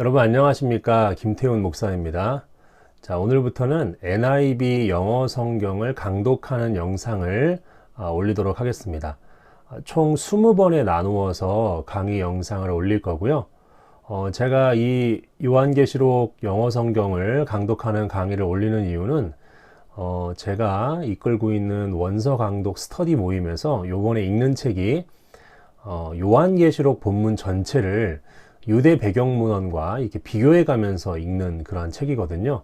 여러분 안녕하십니까 김태훈 목사입니다. 자 오늘부터는 NIV 영어 성경을 강독하는 영상을 아, 올리도록 하겠습니다. 아, 총 20번에 나누어서 강의 영상을 올릴 거고요. 어, 제가 이 요한계시록 영어 성경을 강독하는 강의를 올리는 이유는 어, 제가 이끌고 있는 원서 강독 스터디 모임에서 요번에 읽는 책이 어, 요한계시록 본문 전체를 유대 배경 문헌과 이렇게 비교해 가면서 읽는 그러한 책이거든요.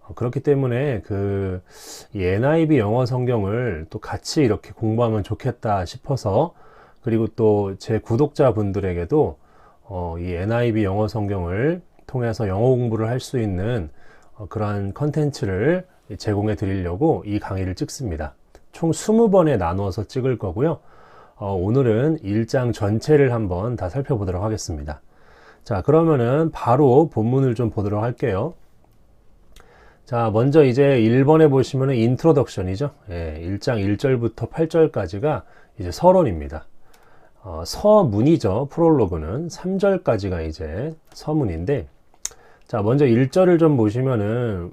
어, 그렇기 때문에 그 NIV 영어 성경을 또 같이 이렇게 공부하면 좋겠다 싶어서 그리고 또 제 구독자분들에게도 어, 이 NIV 영어 성경을 통해서 영어 공부를 할 수 있는 어, 그러한 컨텐츠를 제공해 드리려고 이 강의를 찍습니다. 총 20번에 나누어서 찍을 거고요. 어, 오늘은 1장 전체를 한번 다 살펴보도록 하겠습니다. 자, 그러면은 바로 본문을 좀 보도록 할게요. 자, 먼저 이제 1번에 보시면은 인트로덕션이죠. 예, 1장 1절부터 8절까지가 이제 서론입니다. 어, 서문이죠. 프롤로그는 3절까지가 이제 서문인데 자, 먼저 1절을 좀 보시면은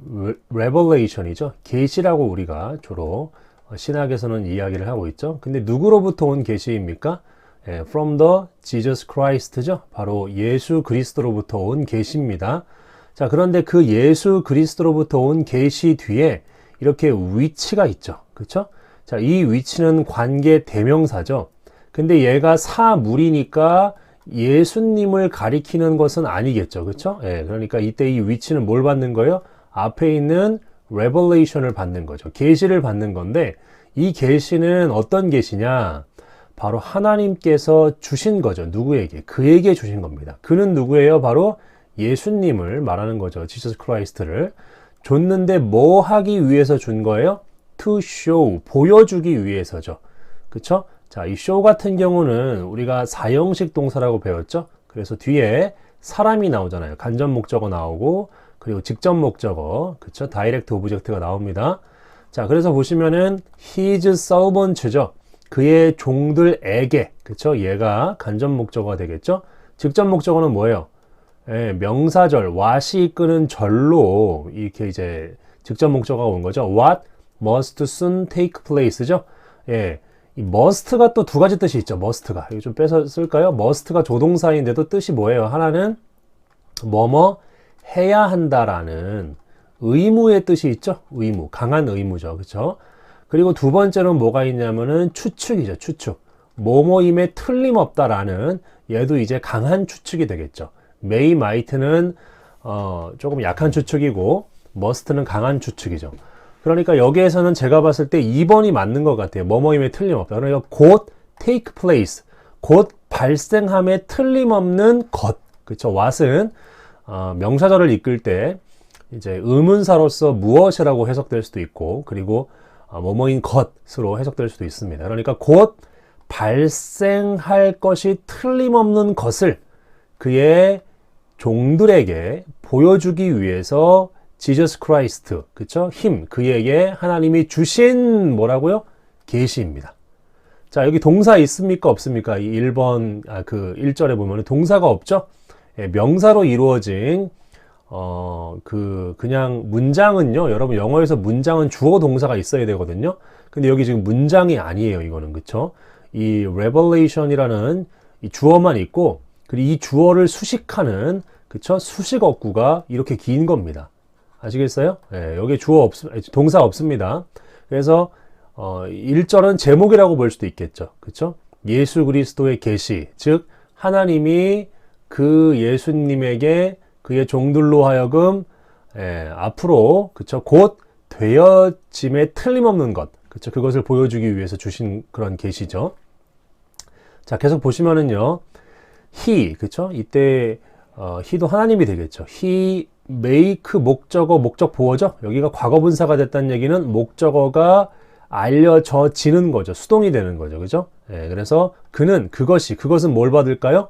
레버레이션이죠. 계시라고 우리가 주로 신학에서는 이야기를 하고 있죠. 근데 누구로부터 온 계시입니까? 예, from the Jesus Christ죠. 바로 예수 그리스도로부터 온 계시입니다. 자, 그런데 그 예수 그리스도로부터 온 계시 뒤에 이렇게 위치가 있죠. 그렇죠? 자, 이 위치는 관계 대명사죠. 근데 얘가 사물이니까 예수님을 가리키는 것은 아니겠죠. 그렇죠? 예, 그러니까 이때 이 위치는 뭘 받는 거예요? 앞에 있는 레벌레이션을 받는 거죠. 계시를 받는 건데 이 계시는 어떤 계시냐? 바로 하나님께서 주신 거죠. 누구에게? 그에게 주신 겁니다. 그는 누구예요? 바로 예수님을 말하는 거죠. 지저스 크라이스트를 줬는데 뭐 하기 위해서 준 거예요? to show 보여주기 위해서죠. 그쵸? 자, 이 show 같은 경우는 우리가 사형식 동사라고 배웠죠. 그래서 뒤에 사람이 나오잖아요. 간접 목적어 나오고 그리고 직접 목적어, 그쵸? 다이렉트 오브젝트가 나옵니다. 자, 그래서 보시면은 his servants죠. 그의 종들에게 그쵸? 얘가 간접 목적어가 되겠죠? 직접 목적어는 뭐예요? 예, 명사절 what이 이끄는 절로 이렇게 이제 직접 목적어가 온 거죠. what must soon take place죠? 예, 이 must가 또 두 가지 뜻이 있죠 must가. 이거 좀 빼서 쓸까요? must가 조동사인데도 뜻이 뭐예요? 하나는 뭐뭐 해야 한다라는 의무의 뜻이 있죠? 의무 강한 의무죠. 그렇죠 그리고 두 번째로는 뭐가 있냐면은 추측이죠. 추측. 뭐뭐임에 틀림없다라는 얘도 이제 강한 추측이 되겠죠. 메이 마이트는 어, 조금 약한 추측이고 머스트는 강한 추측이죠. 그러니까 여기에서는 제가 봤을 때 2번이 맞는 것 같아요. 뭐뭐임에 틀림없다. 그러니까 곧 take place. 곧 발생함에 틀림없는 것. 그렇죠. what은 어, 명사절을 이끌 때 이제 의문사로서 무엇이라고 해석될 수도 있고 그리고 아, 뭐뭐인 것으로 해석될 수도 있습니다. 그러니까 곧 발생할 것이 틀림없는 것을 그의 종들에게 보여주기 위해서 지저스 크라이스트, 그쵸? 힘, 그에게 하나님이 주신 뭐라고요? 계시입니다. 자, 여기 동사 있습니까? 없습니까? 이 1번, 아, 그 1절에 보면 동사가 없죠? 예, 명사로 이루어진 어, 그, 그냥 문장은요, 여러분 영어에서 문장은 주어 동사가 있어야 되거든요. 근데 여기 지금 문장이 아니에요, 이거는. 그쵸? 이 revelation이라는 이 주어만 있고, 그리고 이 주어를 수식하는, 그쵸? 수식 어구가 이렇게 긴 겁니다. 아시겠어요? 예, 여기 주어 없, 동사 없습니다. 그래서, 어, 1절은 제목이라고 볼 수도 있겠죠. 그쵸? 예수 그리스도의 계시, 즉, 하나님이 그 예수님에게 그의 종들로 하여금 예, 앞으로 그쵸 곧 되어짐에 틀림없는 것 그쵸 그것을 보여주기 위해서 주신 그런 계시죠. 자 계속 보시면은요 he 그쵸 이때 어, he도 하나님이 되겠죠. he make 목적어 목적 보어죠. 여기가 과거 분사가 됐다는 얘기는 목적어가 알려져지는 거죠. 수동이 되는 거죠. 그죠? 예, 그래서 그는 그것이 그것은 뭘 받을까요?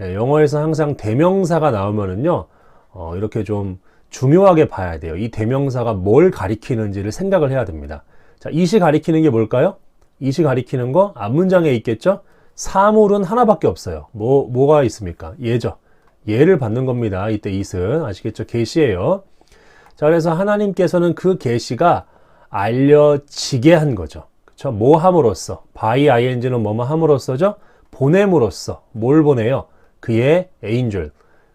예, 영어에서 항상 대명사가 나오면은요 어, 이렇게 좀 중요하게 봐야 돼요. 이 대명사가 뭘 가리키는지를 생각을 해야 됩니다. 자, 이시 가리키는 게 뭘까요? 이시 가리키는 거 앞문장에 있겠죠? 사물은 하나밖에 없어요. 뭐, 뭐가 있습니까? 예죠. 예를 받는 겁니다. 이때 it은 아시겠죠? 계시예요. 자, 그래서 하나님께서는 그 계시가 알려지게 한 거죠. 그렇죠? 뭐 함으로써 by ing는 뭐뭐 함으로써죠? 보냄으로써 뭘 보내요? 그의 angel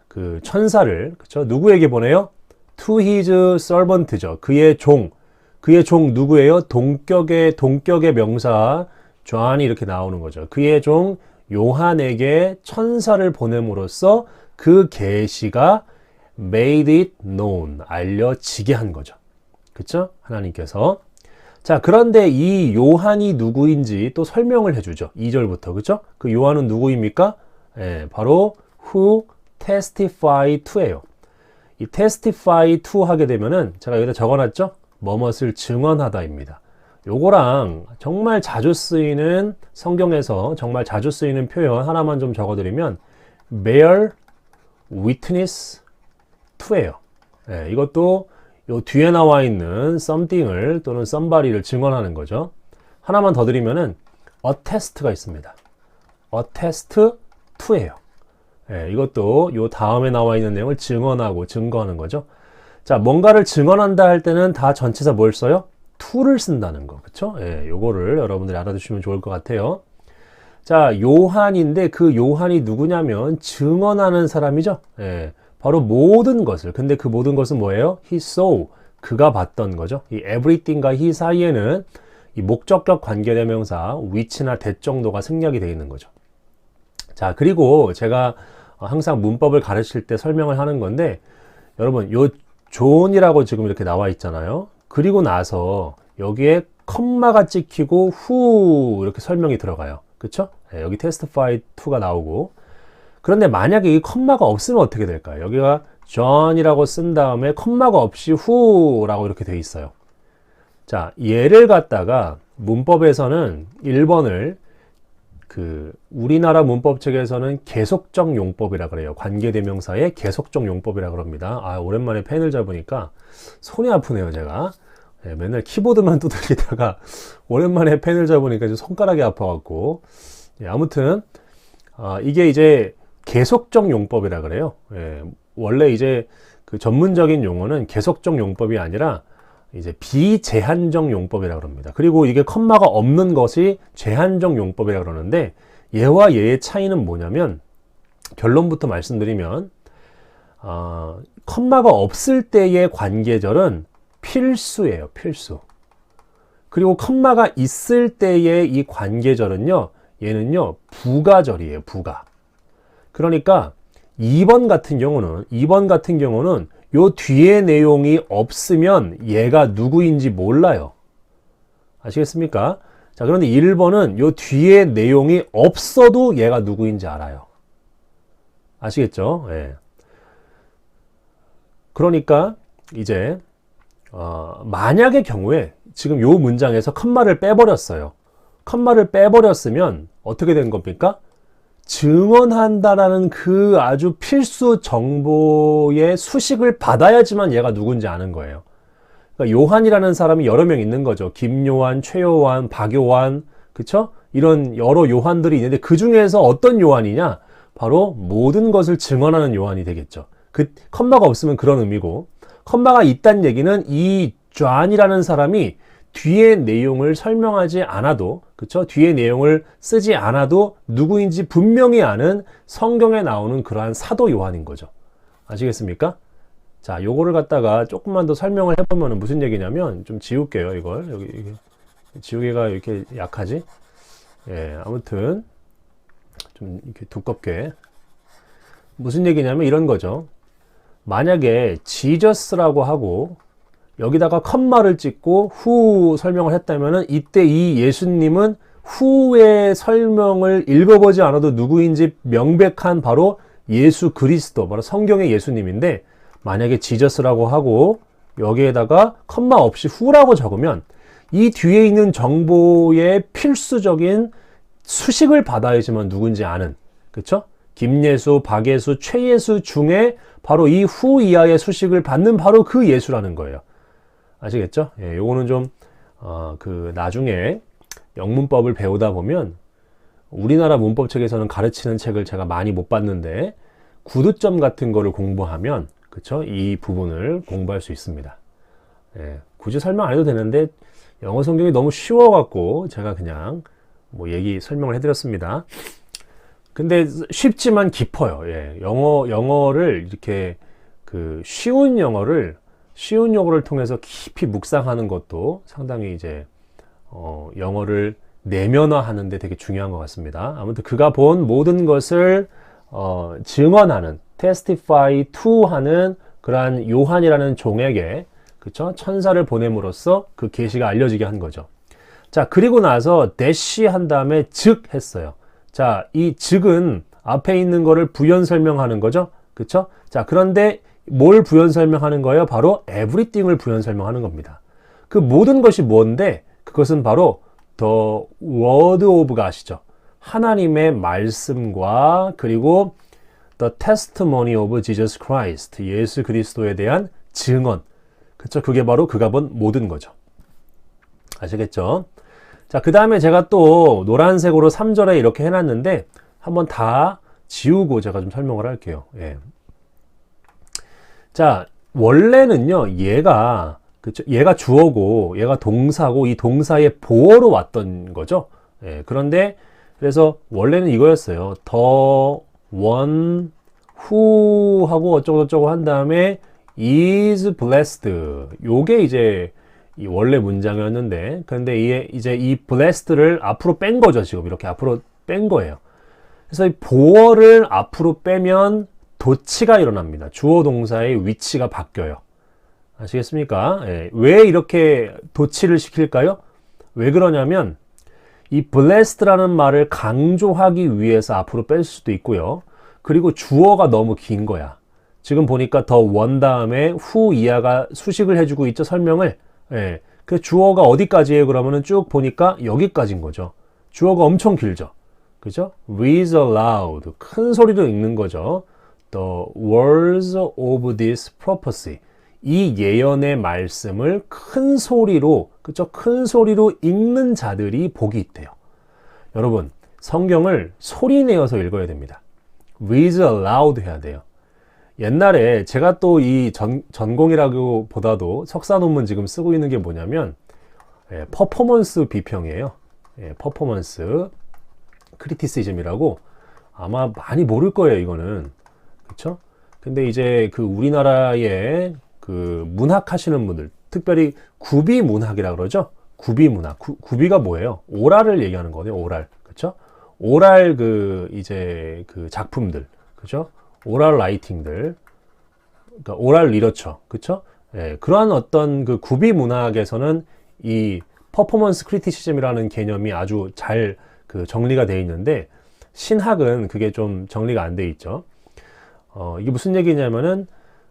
그 천사를 그렇죠? 누구에게 보내요? to his servant죠. 그의 종. 그의 종 누구예요? 동격의 동격의 명사 존이 이렇게 나오는 거죠. 그의 종 요한에게 천사를 보냄으로써 그 계시가 made it known 알려지게 한 거죠. 그렇죠? 하나님께서 자, 그런데 이 요한이 누구인지 또 설명을 해 주죠. 2절부터. 그렇죠? 그 요한은 누구입니까? 예, 바로 who testify to예요. 이 testify to 하게 되면은 제가 여기다 적어 놨죠? 뭐뭇을 증언하다입니다. 요거랑 정말 자주 쓰이는 성경에서 정말 자주 쓰이는 표현 하나만 좀 적어 드리면 bear witness to예요. 예, 이것도 요 뒤에 나와 있는 something을 또는 somebody를 증언하는 거죠. 하나만 더 드리면은 attest가 있습니다. attest to예요. 예, 이것도 요 다음에 나와 있는 내용을 증언하고 증거하는 거죠. 자, 뭔가를 증언한다 할 때는 다 전치사 뭘 써요? to를 쓴다는 거. 그쵸? 예, 요거를 여러분들이 알아두시면 좋을 것 같아요. 자, 요한인데 그 요한이 누구냐면 증언하는 사람이죠. 예, 바로 모든 것을. 근데 그 모든 것은 뭐예요? He saw. 그가 봤던 거죠. 이 everything과 he 사이에는 이 목적격 관계대명사 which나 that 정도가 생략이 되어 있는 거죠. 자, 그리고 제가 항상 문법을 가르칠 때 설명을 하는 건데 여러분 요 존이라고 지금 이렇게 나와 있잖아요. 그리고 나서 여기에 컴마가 찍히고 후 이렇게 설명이 들어가요. 그쵸? 네, 여기 testify to가 나오고 그런데 만약에 이 컴마가 없으면 어떻게 될까요? 여기가 John이라고 쓴 다음에 컴마가 없이 who라고 이렇게 돼 있어요. 자, 얘를 갖다가 문법에서는 1번을 그 우리나라 문법 책에서는 계속적 용법이라 그래요. 관계대명사의 계속적 용법이라 그럽니다. 아, 오랜만에 펜을 잡으니까 손이 아프네요, 제가. 네, 맨날 키보드만 두들기다가 오랜만에 펜을 잡으니까 좀 손가락이 아파갖고. 예, 아무튼, 아, 이게 이제 계속적 용법이라 그래요. 예, 원래 이제 그 전문적인 용어는 계속적 용법이 아니라 이제 비제한적 용법이라 그럽니다. 그리고 이게 컴마가 없는 것이 제한적 용법이라 그러는데 얘와 얘의 차이는 뭐냐면 결론부터 말씀드리면 어, 컴마가 없을 때의 관계절은 필수예요. 필수. 그리고 컴마가 있을 때의 이 관계절은요. 얘는요. 부가절이에요. 부가. 그러니까 2번 같은 경우는 2번 같은 경우는 요 뒤에 내용이 없으면 얘가 누구인지 몰라요. 아시겠습니까? 자, 그런데 1번은 요 뒤에 내용이 없어도 얘가 누구인지 알아요. 아시겠죠? 예. 그러니까 이제 어, 만약의 경우에 지금 요 문장에서 컴마를 빼버렸어요. 컴마를 빼버렸으면 어떻게 된 겁니까? 증언한다라는 그 아주 필수 정보의 수식을 받아야지만 얘가 누군지 아는 거예요. 그러니까 요한이라는 사람이 여러 명 있는 거죠. 김요한, 최요한, 박요한, 그쵸? 이런 여러 요한들이 있는데 그 중에서 어떤 요한이냐? 바로 모든 것을 증언하는 요한이 되겠죠. 그 컴마가 없으면 그런 의미고 컴마가 있다는 얘기는 이 존이라는 사람이 뒤에 내용을 설명하지 않아도 그쵸? 뒤에 내용을 쓰지 않아도 누구인지 분명히 아는 성경에 나오는 그러한 사도 요한인 거죠. 아시겠습니까? 자 요거를 갖다가 조금만 더 설명을 해보면 무슨 얘기냐면 좀 지울게요 이걸. 여기 지우개가 이렇게 약하지? 예 아무튼 좀 이렇게 두껍게. 무슨 얘기냐면 이런 거죠. 만약에 지저스라고 하고 여기다가 컴마를 찍고 후 설명을 했다면은 이때 이 예수님은 후의 설명을 읽어보지 않아도 누구인지 명백한 바로 예수 그리스도, 바로 성경의 예수님인데 만약에 지저스라고 하고 여기에다가 컴마 없이 후라고 적으면 이 뒤에 있는 정보의 필수적인 수식을 받아야지만 누군지 아는 그쵸? 김예수, 박예수, 최예수 중에 바로 이 후 이하의 수식을 받는 바로 그 예수라는 거예요. 아시겠죠? 예, 요거는 좀, 어, 그, 나중에 영문법을 배우다 보면 우리나라 문법책에서는 가르치는 책을 제가 많이 못 봤는데 구두점 같은 거를 공부하면 그쵸? 이 부분을 공부할 수 있습니다. 예, 굳이 설명 안 해도 되는데 영어 성경이 너무 쉬워갖고 제가 그냥 뭐 얘기 설명을 해드렸습니다. 근데 쉽지만 깊어요. 예, 영어 영어를 이렇게 그 쉬운 영어를 쉬운 영어를 통해서 깊이 묵상하는 것도 상당히 이제 어, 영어를 내면화하는데 되게 중요한 것 같습니다. 아무튼 그가 본 모든 것을 어, 증언하는 testify to 하는 그러한 요한이라는 종에게 그쵸 천사를 보냄으로써 그 계시가 알려지게 한 거죠. 자 그리고 나서 대시 한 다음에 즉 했어요. 자이 즉은 앞에 있는 거를 부연 설명하는 거죠. 그쵸? 자 그런데 뭘 부연 설명하는 거예요? 바로 everything을 부연 설명하는 겁니다. 그 모든 것이 뭔데 그것은 바로 the word of God이죠. 하나님의 말씀과 그리고 the testimony of Jesus Christ, 예수 그리스도에 대한 증언. 그렇죠? 그게 바로 그가 본 모든 거죠. 아시겠죠? 자, 그 다음에 제가 또 노란색으로 3절에 이렇게 해놨는데 한번 다 지우고 제가 좀 설명을 할게요. 예. 자, 원래는요, 얘가, 그쵸? 얘가 주어고, 얘가 동사고, 이 동사의 보어로 왔던 거죠. 예, 그런데, 그래서 원래는 이거였어요. 더, 원, 후 하고 어쩌고저쩌고 한 다음에 is blessed. 요게 이제 이 원래 문장이었는데, 근데 이게 이제 이 blessed를 앞으로 뺀 거죠. 지금 이렇게 앞으로 뺀 거예요. 그래서 이 보어를 앞으로 빼면 도치가 일어납니다. 주어 동사의 위치가 바뀌어요. 아시겠습니까? 예. 왜 이렇게 도치를 시킬까요? 왜 그러냐면 이 blessed라는 말을 강조하기 위해서 앞으로 뺄 수도 있고요. 그리고 주어가 너무 긴 거야. 지금 보니까 더 원 다음에 후 이하가 수식을 해주고 있죠 설명을. 예. 그 주어가 어디까지예요? 그러면은 쭉 보니까 여기까지인 거죠. 주어가 엄청 길죠. 그죠? Read aloud. 큰 소리로 읽는 거죠. The words of this prophecy. 이 예언의 말씀을 큰 소리로, 그죠? 큰 소리로 읽는 자들이 복이 있대요. 여러분, 성경을 소리 내어서 읽어야 됩니다. Read aloud 해야 돼요. 옛날에 제가 또 이 전공이라고 보다도 석사 논문 지금 쓰고 있는 게 뭐냐면, 예, 퍼포먼스 비평이에요. 예, 퍼포먼스 크리티시즘이라고 아마 많이 모를 거예요, 이거는. 그쵸? 근데 이제 그 우리나라의 그 문학 하시는 분들, 특별히 구비 문학이라 그러죠? 구비 문학. 구, 구비가 뭐예요? 오랄을 얘기하는 거네요, 오랄. 그쵸? 오랄 그 이제 그 작품들. 그죠? 오랄 라이팅들. 그러니까 오랄 리러처. 그쵸? 예, 그러한 어떤 그 구비 문학에서는 이 퍼포먼스 크리티시즘이라는 개념이 아주 잘 그 정리가 되어 있는데 신학은 그게 좀 정리가 안 돼 있죠. 어, 이게 무슨 얘기냐면은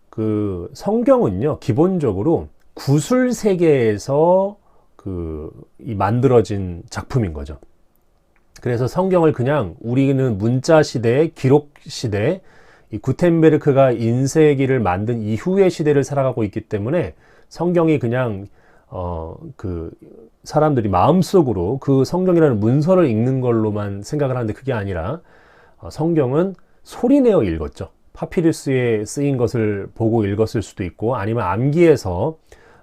그 성경은요 기본적으로 구술 세계에서 그 이 만들어진 작품인 거죠. 그래서 성경을 그냥 우리는 문자 시대, 기록 시대, 이 구텐베르크가 인쇄기를 만든 이후의 시대를 살아가고 있기 때문에 성경이 그냥 어 그 사람들이 마음속으로 그 성경이라는 문서를 읽는 걸로만 생각을 하는데 그게 아니라 어, 성경은 소리내어 읽었죠. 파피루스에 쓰인 것을 보고 읽었을 수도 있고 아니면 암기해서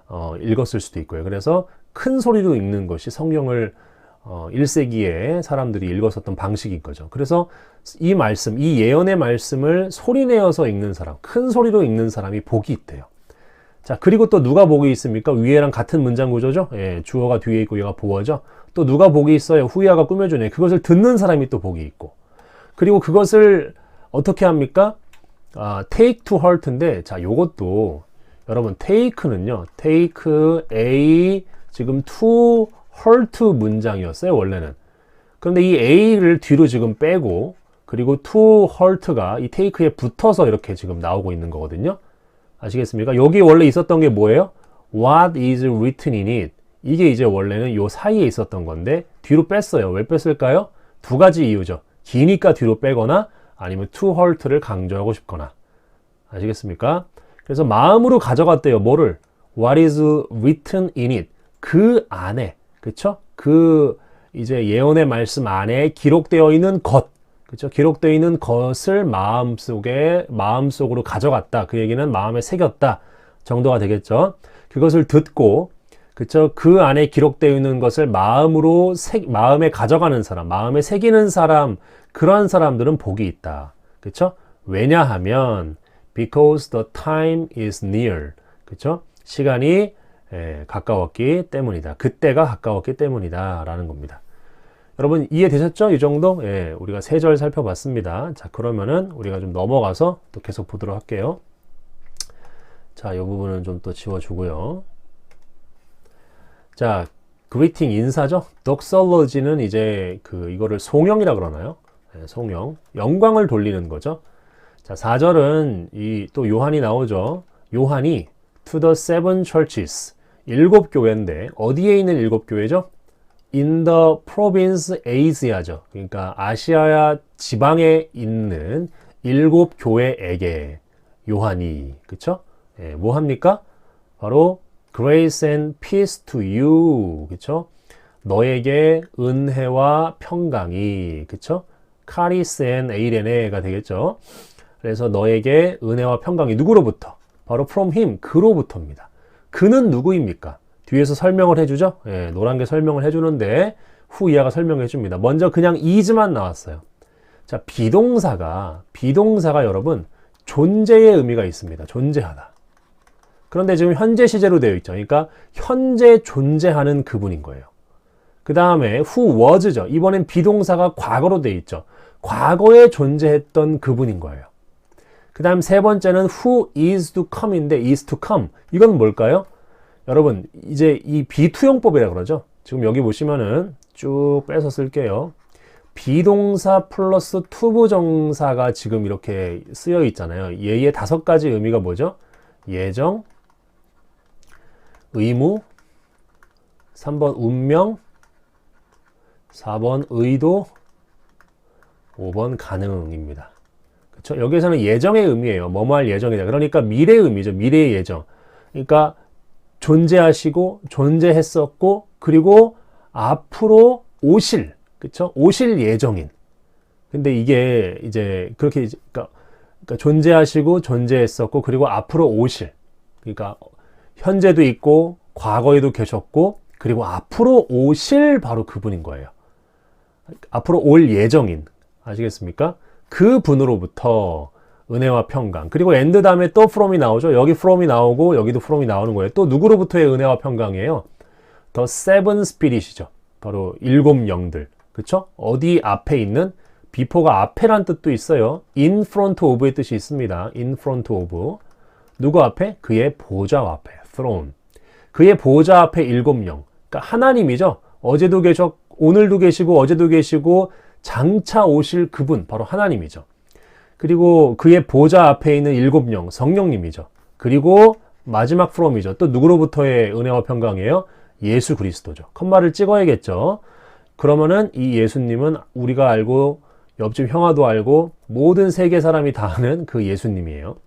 어, 읽었을 수도 있고요. 그래서 큰 소리로 읽는 것이 성경을 어, 1세기에 사람들이 읽었었던 방식인 거죠. 그래서 이 말씀, 이 예언의 말씀을 소리내어서 읽는 사람, 큰 소리로 읽는 사람이 복이 있대요. 자, 그리고 또 누가 복이 있습니까? 위에랑 같은 문장 구조죠? 예, 주어가 뒤에 있고 얘가 보어죠? 또 누가 복이 있어요? 후야가 꾸며주네. 그것을 듣는 사람이 또 복이 있고. 그리고 그것을 어떻게 합니까? 아, take to heart인데, 자, 요것도 여러분, take는요, take a 지금 to hurt 문장이었어요, 원래는. 그런데 이 a를 뒤로 지금 빼고, 그리고 to hurt가 이 take에 붙어서 이렇게 지금 나오고 있는 거거든요. 아시겠습니까? 여기 원래 있었던 게 뭐예요? What is written in it? 이게 이제 원래는 요 사이에 있었던 건데 뒤로 뺐어요. 왜 뺐을까요? 두 가지 이유죠. 기니까 뒤로 빼거나 아니면 to hurt를 강조하고 싶거나. 아시겠습니까? 그래서 마음으로 가져갔대요. 뭐를? What is written in it? 그 안에, 그쵸? 그 이제 예언의 말씀 안에 기록되어 있는 것. 그렇죠? 기록되어 있는 것을 마음속에 마음속으로 가져갔다. 그 얘기는 마음에 새겼다 정도가 되겠죠. 그것을 듣고 그렇죠? 그 안에 기록되어 있는 것을 마음으로 새, 마음에 가져가는 사람, 마음에 새기는 사람 그러한 사람들은 복이 있다. 그렇죠? 왜냐하면 because the time is near. 그렇죠? 시간이 에, 가까웠기 때문이다. 그때가 가까웠기 때문이다 라는 겁니다. 여러분 이해되셨죠? 이 정도? 예, 우리가 세 절 살펴봤습니다. 자, 그러면은 우리가 좀 넘어가서 또 계속 보도록 할게요. 자, 이 부분은 좀 또 지워주고요. 자, 그리팅 인사죠? 덕설러지는 이제 그 이거를 송영이라 그러나요? 예, 송영. 영광을 돌리는 거죠. 자, 4절은 이 또 요한이 나오죠. 요한이 to the seven churches 일곱 교회인데 어디에 있는 일곱 교회죠? in the province Asia죠. 그러니까 아시아 지방에 있는 일곱 교회에게 요한이 그쵸? 예, 뭐 합니까? 바로 grace and peace to you 그쵸? 너에게 은혜와 평강이 그쵸? 카리스 앤 에이레네가 되겠죠. 그래서 너에게 은혜와 평강이 누구로부터? 바로 from him 그로부터입니다. 그는 누구입니까? 뒤에서 설명을 해주죠. 예, 노란 게 설명을 해주는데 후 이하가 설명해 줍니다. 먼저 그냥 is만 나왔어요. 자, 비동사가 비동사가 여러분 존재의 의미가 있습니다. 존재하다. 그런데 지금 현재 시제로 되어 있죠. 그러니까 현재 존재하는 그분인 거예요. 그 다음에 who was죠. 이번엔 비동사가 과거로 되어 있죠. 과거에 존재했던 그분인 거예요. 그 다음 세 번째는 who is to come인데 is to come. 이건 뭘까요? 여러분 이제 이 비투용법이라 그러죠. 지금 여기 보시면은 쭉 빼서 쓸게요. 비동사 플러스 투부정사가 지금 이렇게 쓰여 있잖아요. 얘의 다섯 가지 의미가 뭐죠? 예정, 의무, 3번 운명, 4번 의도, 5번 가능입니다. 그렇죠? 여기서는 예정의 의미예요. 뭐뭐 할 예정이다. 그러니까 미래의 의미죠. 미래의 예정. 그러니까 존재하시고 존재했었고 그리고 앞으로 오실 그쵸 오실 예정인 근데 이게 이제 그렇게 이제 그러니까, 그러니까 존재하시고 존재했었고 그리고 앞으로 오실 그러니까 현재도 있고 과거에도 계셨고 그리고 앞으로 오실 바로 그분인 거예요 앞으로 올 예정인 아시겠습니까 그 분으로부터 은혜와 평강. 그리고 엔드 다음에 또 from이 나오죠. 여기 from이 나오고 여기도 from이 나오는 거예요. 또 누구로부터의 은혜와 평강이에요? The seven spirit이죠. 바로 일곱 영들. 그쵸? 어디 앞에 있는 before가 앞에란 뜻도 있어요. in front of의 뜻이 있습니다. in front of. 누구 앞에? 그의 보좌 앞에. throne. 그의 보좌 앞에 일곱 영. 그러니까 하나님이죠. 어제도 계셨, 오늘도 계시고 어제도 계시고 장차 오실 그분 바로 하나님이죠. 그리고 그의 보좌 앞에 있는 일곱 영, 성령님이죠. 그리고 마지막 프롬이죠. 또 누구로부터의 은혜와 평강이에요? 예수 그리스도죠. 컴마를 찍어야겠죠. 그러면은 이 예수님은 우리가 알고 옆집 형아도 알고 모든 세계 사람이 다 아는 그 예수님이에요.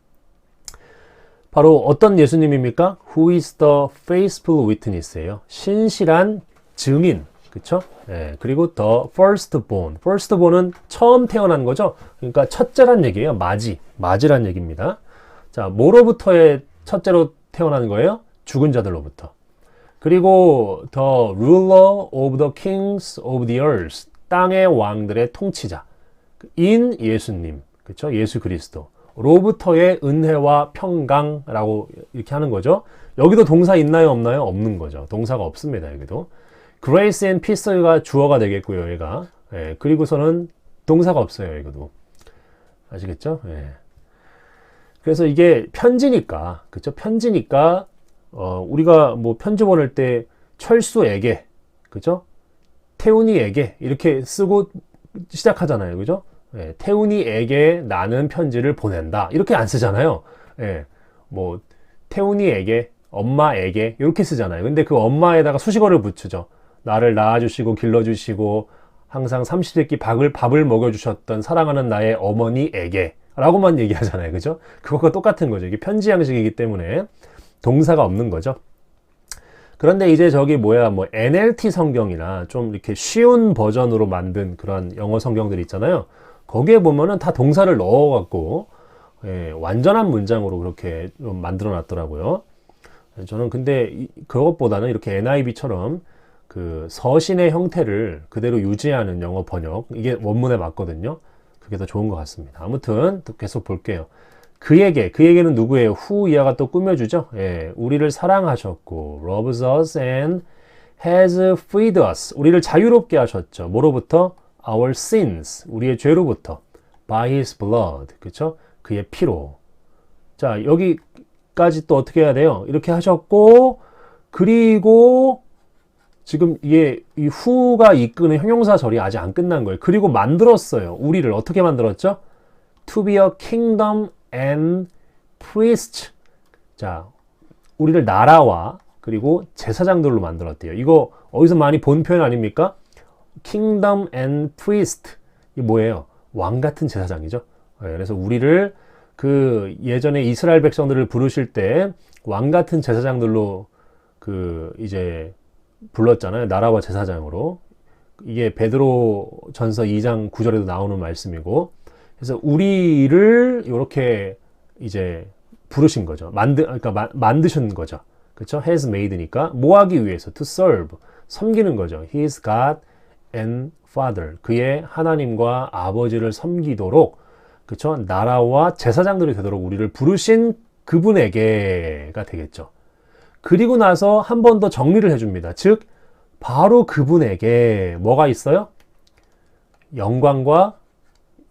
바로 어떤 예수님입니까? Who is the faithful witness예요. 신실한 증인, 그쵸? 예, 그리고 the firstborn. firstborn은 처음 태어난 거죠. 그러니까 첫째란 얘기예요. 맞이. 맞이란 얘기입니다. 자, 뭐로부터의 첫째로 태어난 거예요? 죽은 자들로부터. 그리고 the ruler of the kings of the earth. 땅의 왕들의 통치자. 인 예수님. 그쵸? 예수 그리스도. 로부터의 은혜와 평강라고 이렇게 하는 거죠. 여기도 동사 있나요? 없나요? 없는 거죠. 동사가 없습니다. 여기도. Grace and peace가 주어가 되겠고요, 얘가. 예, 그리고서는 동사가 없어요, 이거도. 아시겠죠? 예. 그래서 이게 편지니까, 그쵸? 편지니까, 어, 우리가 뭐 편지 보낼 때 철수에게, 그죠? 태훈이에게 이렇게 쓰고 시작하잖아요, 그죠? 예, 태훈이에게 나는 편지를 보낸다. 이렇게 안 쓰잖아요. 예, 뭐, 태훈이에게, 엄마에게, 이렇게 쓰잖아요. 근데 그 엄마에다가 수식어를 붙이죠. 나를 낳아주시고 길러주시고 항상 삼시세끼 밥을, 밥을 먹여주셨던 사랑하는 나의 어머니에게 라고만 얘기하잖아요. 그죠? 그것과 똑같은 거죠. 이게 편지 양식이기 때문에 동사가 없는 거죠. 그런데 이제 저기 뭐야, 뭐 NLT 성경이나 좀 이렇게 쉬운 버전으로 만든 그런 영어 성경들 있잖아요. 거기에 보면은 다 동사를 넣어갖고 예, 완전한 문장으로 그렇게 좀 만들어 놨더라고요. 저는 근데 이- 그것보다는 이렇게 NIV처럼 그 서신의 형태를 그대로 유지하는 영어 번역 이게 원문에 맞거든요. 그게 더 좋은 것 같습니다. 아무튼 또 계속 볼게요. 그에게 그에게는 누구예요? 후 이하가 또 꾸며주죠. 예, 우리를 사랑하셨고 loves us and has freed us 우리를 자유롭게 하셨죠. 뭐로부터? our sins 우리의 죄로부터 by his blood 그렇죠? 그의 피로. 자 여기까지 또 어떻게 해야 돼요? 이렇게 하셨고 그리고 지금 이게 이 후가 이끄는 형용사절이 아직 안 끝난 거예요. 그리고 만들었어요. 우리를 어떻게 만들었죠? To be a kingdom and priest. 자, 우리를 나라와 그리고 제사장들로 만들었대요. 이거 어디서 많이 본 표현 아닙니까? kingdom and priest. 이 뭐예요? 왕 같은 제사장이죠. 예, 그래서 우리를 그 예전에 이스라엘 백성들을 부르실 때 왕 같은 제사장들로 그 이제 불렀잖아요. 나라와 제사장으로. 이게 베드로 전서 2장 9절에도 나오는 말씀이고. 그래서 우리를 이렇게 이제 부르신 거죠. 만드, 그러니까 마- 만드신 거죠. 그쵸? has made니까 뭐 하기 위해서? to serve. 섬기는 거죠. his God and Father. 그의 하나님과 아버지를 섬기도록 그쵸? 나라와 제사장들이 되도록 우리를 부르신 그분에게가 되겠죠. 그리고 나서 한 번 더 정리를 해줍니다. 즉, 바로 그분에게 뭐가 있어요? 영광과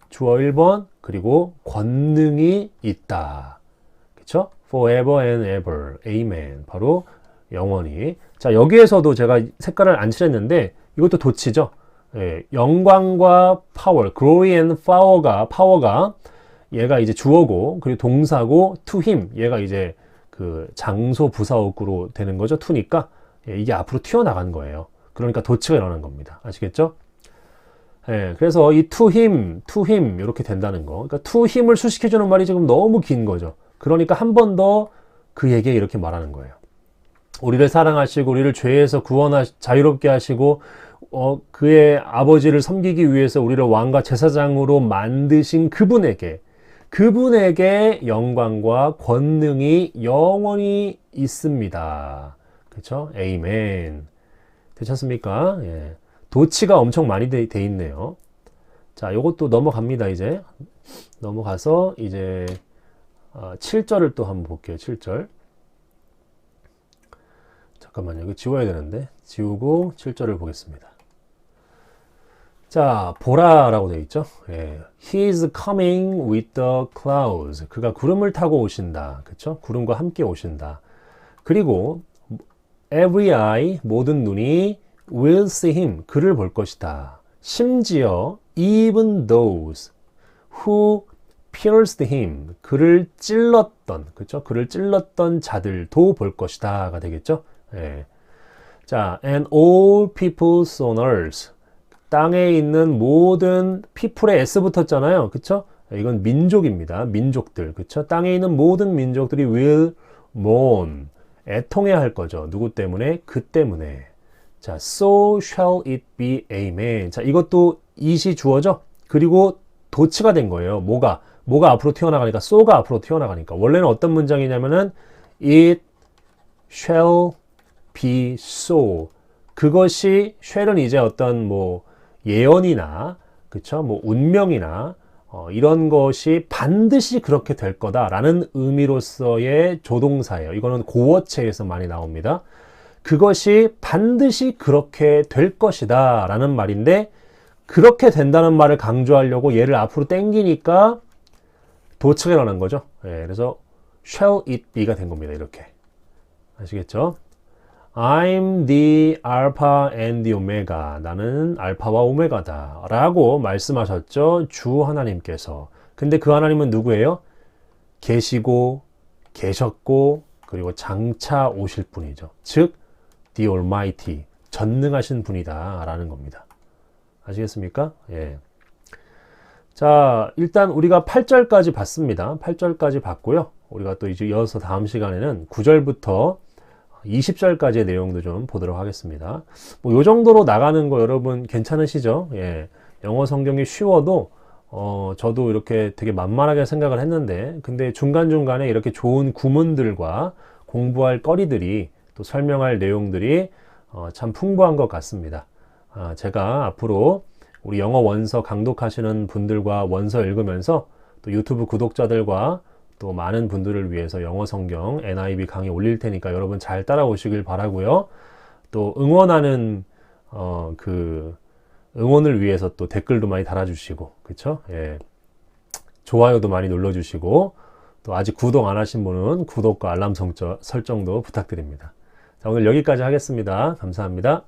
주어 1번, 그리고 권능이 있다. 그쵸? forever and ever. amen. 바로 영원히. 자, 여기에서도 제가 색깔을 안 칠했는데, 이것도 도치죠? 예, 영광과 파워, glory and power가, 파워가 얘가 이제 주어고, 그리고 동사고, to him. 얘가 이제 그 장소 부사어구로 되는 거죠. to니까. 예, 이게 앞으로 튀어나간 거예요. 그러니까 도치가 일어나는 겁니다. 아시겠죠? 예, 그래서 이 to him 이렇게 된다는 거. 그러니까 him을 수식해주는 말이 지금 너무 긴 거죠. 그러니까 한 번 더 그에게 이렇게 말하는 거예요. 우리를 사랑하시고 우리를 죄에서 구원하 자유롭게 하시고 어, 그의 아버지를 섬기기 위해서 우리를 왕과 제사장으로 만드신 그분에게 그분에게 영광과 권능이 영원히 있습니다. 그렇죠? 에이멘. 되셨습니까? 예. 도치가 엄청 많이 돼, 돼 있네요. 자, 요것도 넘어갑니다, 이제. 넘어가서 이제 아, 7절을 또 한번 볼게요. 7절. 잠깐만요. 이거 지워야 되는데. 지우고 7절을 보겠습니다. 자, 보라라고 되어 있죠. 예. He is coming with the clouds. 그가 구름을 타고 오신다. 그쵸? 구름과 함께 오신다. 그리고 every eye, 모든 눈이 will see him. 그를 볼 것이다. 심지어 even those who pierced him. 그를 찔렀던, 그쵸? 그를 찔렀던 자들도 볼 것이다가 되겠죠. 예. 자, and all peoples on earth. 땅에 있는 모든 people의 s 붙었잖아요. 그쵸? 이건 민족입니다. 민족들. 그쵸? 땅에 있는 모든 민족들이 will mourn. 애통해야 할 거죠. 누구 때문에? 그 때문에. 자, so shall it be. amen. 자, 이것도 it이 주어죠? 그리고 도치가 된 거예요. 뭐가? 뭐가 앞으로 튀어나가니까, so가 앞으로 튀어나가니까. 원래는 어떤 문장이냐면은, it shall be so. 그것이 shall은 이제 어떤 뭐 예언이나 그쵸 뭐 운명이나 어, 이런 것이 반드시 그렇게 될 거다라는 의미로서의 조동사예요. 이거는 고어체에서 많이 나옵니다. 그것이 반드시 그렇게 될 것이다 라는 말인데 그렇게 된다는 말을 강조하려고 얘를 앞으로 땡기니까 도치가 일어난 거죠. 예, 그래서 shall it be가 된 겁니다. 이렇게 아시겠죠? I'm the alpha and the omega. 나는 알파와 오메가다. 라고 말씀하셨죠. 주 하나님께서. 근데 그 하나님은 누구예요? 계시고, 계셨고, 그리고 장차 오실 분이죠. 즉, the almighty. 전능하신 분이다. 라는 겁니다. 아시겠습니까? 예. 자, 일단 우리가 8절까지 봤습니다. 8절까지 봤고요. 우리가 또 이제 이어서 다음 시간에는 9절부터 20절까지의 내용도 좀 보도록 하겠습니다. 뭐, 요 정도로 나가는 거 여러분 괜찮으시죠? 예. 영어 성경이 쉬워도, 어, 저도 이렇게 되게 만만하게 생각을 했는데, 근데 중간중간에 이렇게 좋은 구문들과 공부할 거리들이 또 설명할 내용들이 어, 참 풍부한 것 같습니다. 아, 제가 앞으로 우리 영어 원서 강독하시는 분들과 원서 읽으면서 또 유튜브 구독자들과 또 많은 분들을 위해서 영어 성경 NIV 강의 올릴 테니까 여러분 잘 따라오시길 바라고요. 또 응원하는 어, 그 응원을 위해서 또 댓글도 많이 달아주시고, 그쵸? 예. 좋아요도 많이 눌러주시고, 또 아직 구독 안 하신 분은 구독과 알람 설정- 설정도 부탁드립니다. 자, 오늘 여기까지 하겠습니다. 감사합니다.